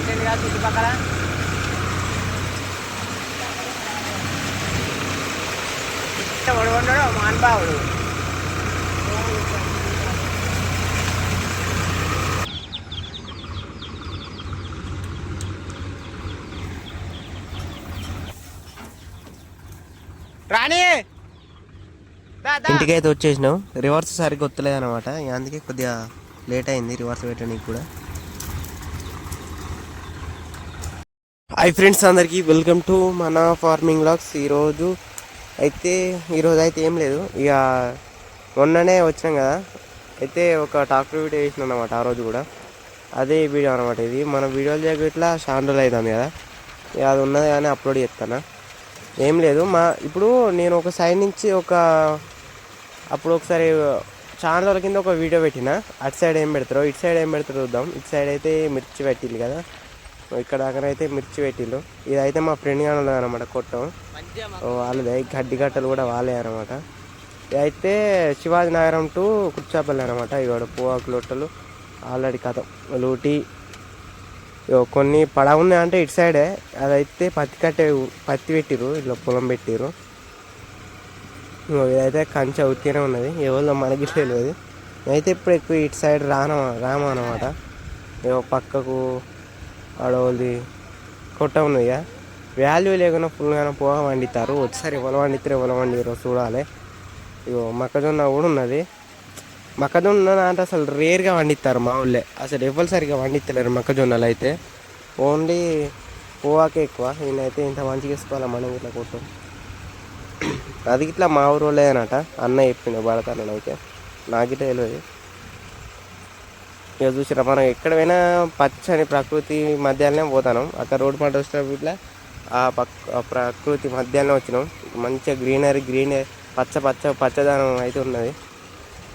వచ్చిందిగా చుట్టుపక్కల. వాడు ఉన్నాడు మాన్బావుడు రాణి! దా, దా. ఇంటికైతే వచ్చేసినాం రివర్స్ సరిగ్గా వస్తలేదు అనమాట అందుకే కొద్దిగా లేట్ అయింది రివర్స్ పెట్టడానికి కూడా. హై ఫ్రెండ్స్ అందరికీ వెల్కమ్ టు మన ఫార్మింగ్ లాగ్స్ ఈరోజు అయితే ఈరోజు అయితే ఏం లేదు. ఇక మొన్ననే వచ్చినాం కదా. అయితే ఒక టాక్టర్ వీడియో వేసినాం అనమాట ఆ రోజు కూడా. అదే వీడియో అనమాట ఇది. మన వీడియోలు చేయక ఇట్లా షాండల్ అవుతుంది కదా. ఇక అది ఉన్నది కానీ అప్లోడ్ చేస్తాను. ఏం లేదు. మా ఇప్పుడు నేను ఒక సైడ్ నుంచి ఒక అప్పుడు ఒకసారి ఛానల్ కింద ఒక వీడియో పెట్టిన. అటు సైడ్ ఏం పెడతారో ఇటు సైడ్ ఏం పెడతారో చూద్దాం. ఇటు సైడ్ అయితే మిర్చి పెట్టిల్లు కదా. ఇక్కడ దాకానైతే మిర్చి పెట్టిండు ఇదైతే మా ఫ్రెండ్ గానే ఉన్నది అనమాట కొట్టం. వాళ్ళదే గడ్డి గట్టలు కూడా వాళ్ళే అనమాట అయితే శివాజీ నగరం టు కుర్చాపల్లి అనమాట ఇవాడు పోవాకు లొట్టలు ఆల్రెడీ కథ. లూటి ఇగో కొన్ని పడ ఉన్నాయి అంటే ఇటు సైడే. అదైతే పత్తి కట్టే పత్తి పెట్టిరు ఇట్లా పొలం పెట్టిరు ఇదైతే కంచె ఉత్తినే ఉన్నది. ఎవరిలో మనకి తెలియదు. అయితే ఇప్పుడు ఎక్కువ ఇటు సైడ్ రాన రామ అనమాట ఇగో పక్కకు ఆడవాళ్ళది కొట్ట ఉన్నాయా వాల్యూ లేకుండా ఫుల్గానే పోగా వండిస్తారు ఒకసారి ఎవరు వండితే ఎవరు వండిరో చూడాలి. ఇగో మొక్కజొన్న కూడా ఉన్నది. మొక్కజొన్న అంటే అసలు రేర్గా వండిస్తారు మా ఊళ్ళే. అసలు ఎవరు సరిగా వండిస్తలేరు మొక్కజొన్నలు అయితే. ఓన్లీ పోవాకే ఎక్కువ. ఈయనైతే ఇంత మంచిగా వేసుకోవాలి మనం ఇట్లా కొట్టు. అది ఇట్లా మా ఊరు అనట అన్న చెప్పిండు భరతన్న అయితే. ఇట్లా తెలియదు ఇక చూసిరా మనం ఎక్కడైనా పచ్చని ప్రకృతి మధ్యాహ్నం పోతాం అక్కడ రోడ్డు పంట వచ్చినప్పుడు ఇట్లా ఆ పక్ ఆ ప్రకృతి మధ్యాహ్నం వచ్చినాం. మంచిగా గ్రీనరీ గ్రీనరీ పచ్చ పచ్చ పచ్చదనం అయితే ఉన్నది.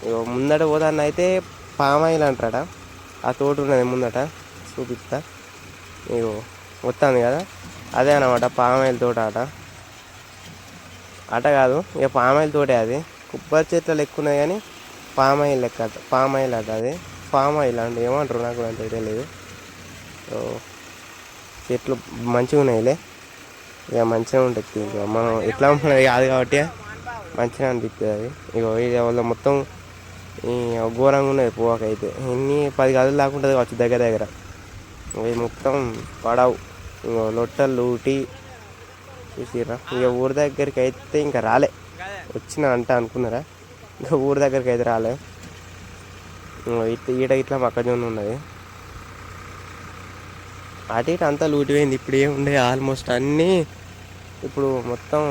ఇగో ముందట పోదాన్ని అయితే పామాయిల్ అంటారట. ఆ తోట ఉన్నది ముందట చూపిస్తా. ఇగో వస్తుంది కదా అదే అనమాట పామాయిల్ తోట అట అట కాదు ఇక పామాయిల్ తోటే అది. కొబ్బరి చెట్లు లెక్క ఉన్నాయి కానీ పామాయిల్ లెక్క పామాయిల్ అట అది. పామ్ ఆయిల్ అండి ఏమంటారు? నాకు అంత తెలియదు సో చెట్లు మంచిగా ఉన్నాయిలే. ఇక మంచిగా ఉంటుంది ఇక మనం ఎట్లా మనది కాదు కాబట్టి మంచిగా అనిపిస్తుంది అది. ఇక వాళ్ళ మొత్తం ఈ ఘోరంగా ఉన్నది పోవాకైతే. ఎన్ని పది గదులు దాకా ఉంటుంది కావచ్చు దగ్గర దగ్గర. ఇవి మొత్తం పడవు. ఇక లొట్టలు ఊటి చూసిరా ఇక ఊరి దగ్గరికి అయితే ఇంకా రాలే. వచ్చిన అంట అనుకున్నారా? ఇంకా ఊరి దగ్గరికి అయితే రాలే. ఈట ఇట్ ఈడ ఇట్లా మొక్కజొన్న ఉన్నది. అటు ఇటు అంతా లూటిపోయింది. ఇప్పుడు ఏముండే? ఆల్మోస్ట్ అన్నీ ఇప్పుడు మొత్తం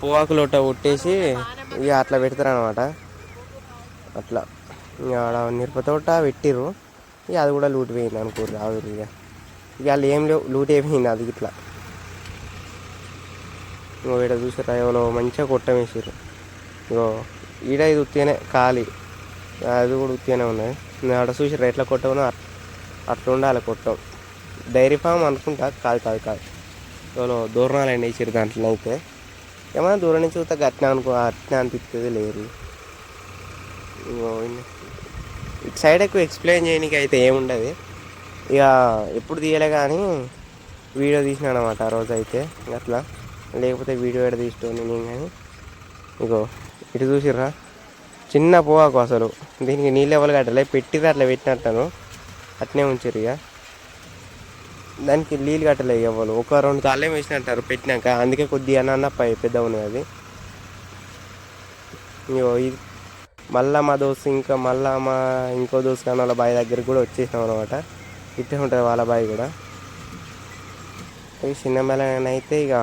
పోవాకు లోట కొట్టేసి ఇక అట్లా పెడతారు అనమాట అట్లా ఇక ఆడ మిరపతోట పెట్టిర్రు. ఇక అది కూడా లూటిపోయింది అనుకోరు ఆవిరి ఇక ఇక వాళ్ళు ఏం లేవు. లూట్ అయిపోయింది అది ఇట్లా. ఇంకో ఈడ చూసారా ఎవరో మంచిగా కొట్టం వేసారు ఇగో ఈడ ఇది ఉత్తిగానే ఖాళీ. అది కూడా ఉత్తిగానే ఉన్నది నేను ఆడ చూసి ఎట్లా కొట్టవునో అట్లా ఉండాలి కొట్టం. డైరీ ఫామ్ అనుకుంటా కాదు కాదు కాదు. సో దూరణాలు అండి ఇచ్చారు దాంట్లో అయితే. ఏమైనా దూరం నుంచి చూస్తే గట్టిన అనుకో అట్నే అనిపిస్తుంది లేరు. ఇగో ఇటు సైడ్ ఎక్కువ ఎక్స్ప్లెయిన్ చేయడానికి అయితే ఏముండదు. ఇక ఎప్పుడు తీయలే కానీ వీడియో తీసిన అనమాట ఆ రోజు అయితే అట్లా లేకపోతే వీడియో ఎడ తీసుకోండి నేను కానీ. ఇగో ఇటు చూసిర్రా? చిన్న పోవాకు అసలు. దీనికి నీళ్ళు ఎవరు కట్టలే పెట్టిర్రు అట్లా పెట్టినట్టను అట్నే ఉంచారు ఇక. దానికి నీళ్ళు కట్టలే ఇక ఒక రెండు తాళ్ళే వేసినట్టారు పెట్టినాక. అందుకే కొద్దిగా అన్న పై పెద్ద ఉన్నాయి అది. ఇగో ఇది. మళ్ళా మా దోస్ ఇంకా మళ్ళా మా ఇంకో దోస్తు కానీ వాళ్ళ బావి దగ్గరికి కూడా వచ్చేసాం అనమాట ఇట్టే ఉంటుంది వాళ్ళ బావి కూడా. ఈ చిన్న మెలన అయితే ఇక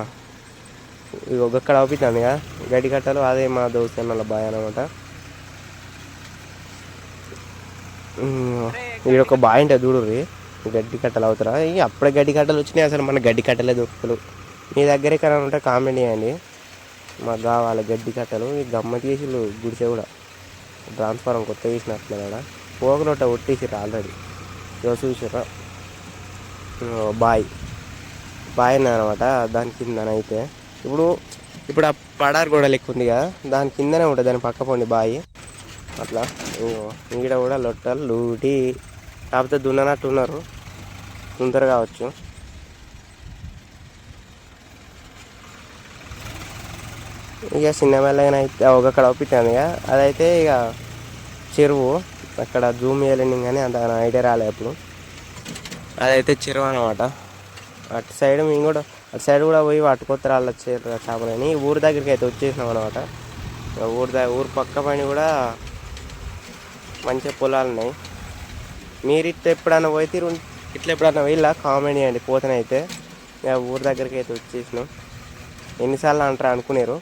ఇక ఒక్కడ అవుతుంది ఇక. గడ్డి కట్టలు అదే మా దోస్తు అన్న వాళ్ళ బావి అనమాట ఇక్కడ ఒక బావి ఉంటుంది చూడుర్రి గడ్డి కట్టలు అవుతారా? ఇక అప్పుడే గడ్డి కట్టలు వచ్చినాయి అసలు మన గడ్డి కట్టలే దొరుకుతలు మీ దగ్గర ఎక్కడ ఉంటే కామెంట్ చేయండి. మాకు కావాలి గడ్డి కట్టలు. ఈ గమ్మతి చేసి గుడిసె కూడా. ట్రాన్స్ఫారం కొత్త చేసినట్లు కూడా పోకనొట్ట కొట్టేసిర్రు ఆల్రెడీ ఇదో చూసారా బాయ్. బాయ్ అనమాట దాని కిందనైతే ఇప్పుడు ఇప్పుడు ఆ పడారు గోడ లెక్క ఉంది కదా దాని కిందనే ఉంటుంది దాని పక్క పండి బాయి. అట్లా. ఇగో కూడా లొట్టలు లూటి కాకపోతే దున్ననట్టు ఉన్నారు. తొందర కావచ్చు. ఇక చిన్న మెల్లగా అయితే ఒక అక్కడ ఇక. అదైతే ఇక చెరువు. అక్కడ జూమ్ చేయలేని కానీ అంత ఐడియా రాలే అప్పుడు. అదైతే చెరువు అనమాట అటు సైడ్ మేము కూడా అటు సైడ్ కూడా పోయి పట్టుకొస్తారు వాళ్ళ చెరువు చేపలని. ఊరి దగ్గరికి అయితే వచ్చేసినాం అనమాట ఊరి దగ్గర ఊరు పక్క పైన కూడా మంచిగా పొలాలు ఉన్నాయి. మీరు ఇట్లా ఎప్పుడన్నా పోతే ఇట్లా ఎప్పుడన్నా వెళ్ళా కామెడీ అండి పోతనైతే. ఇక ఊరి దగ్గరికి అయితే వచ్చేసినాం. ఎన్నిసార్లు అంటారు అనుకునేరు.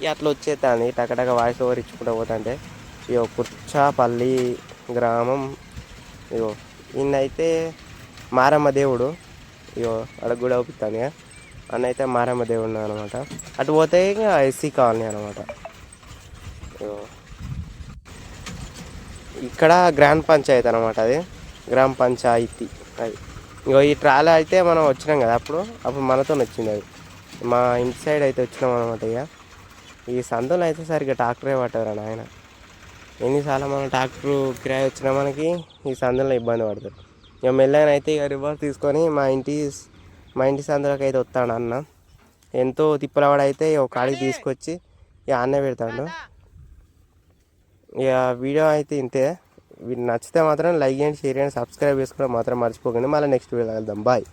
ఇక అట్లా వచ్చేస్తాను టకటక వాయిస్ ఓవర్ ఇచ్చుకుంటూ పోతుంటే. ఇగో కుర్చాపల్లి గ్రామం. ఇగో ఈయనైతే మారమ్మ దేవుడు. ఇగో అక్కడ కూడా అవుతాను ఇక అన్న అయితే మారమ్మ దేవుడు అనమాట అటు పోతే ఇక ఎస్సీ కాలనీ అనమాట ఇగో ఇక్కడ గ్రామ పంచాయతీ అనమాట అది. గ్రామ పంచాయతీ అది. ఇగో ఈ ట్రాలీ అయితే మనం వచ్చినాం కదా అప్పుడు. అప్పుడు మనతో వచ్చింది అది. మా ఇంటి సైడ్ అయితే వచ్చినాం అనమాట ఇక ఈ సందులో అయితే సరిగ్గా ట్రాక్టరే పట్టారు నాయన. ఎన్నిసార్లు మనం ట్రాక్టర్ కిరాయి వచ్చినా మనకి ఈ సందులో ఇబ్బంది పడతారు ఇక మెల్లగా అయితే ఇక రివర్స్ తీసుకొని మా ఇంటి మా ఇంటి సందులోకి అయితే వస్తాడు అన్న. ఎంతో తిప్పలవాడైతే ఒక కాడికి తీసుకొచ్చి ఇక అన్నే పెడతాడు. ఇక వీడియో అయితే ఇంతే. వీడు నచ్చితే మాత్రం లైక్ చేయండి షేర్ చేయండి సబ్స్క్రైబ్ చేసుకోవడం మాత్రం మర్చిపోకండి. మళ్ళీ నెక్స్ట్ వీడియో వెళ్దాం బాయ్.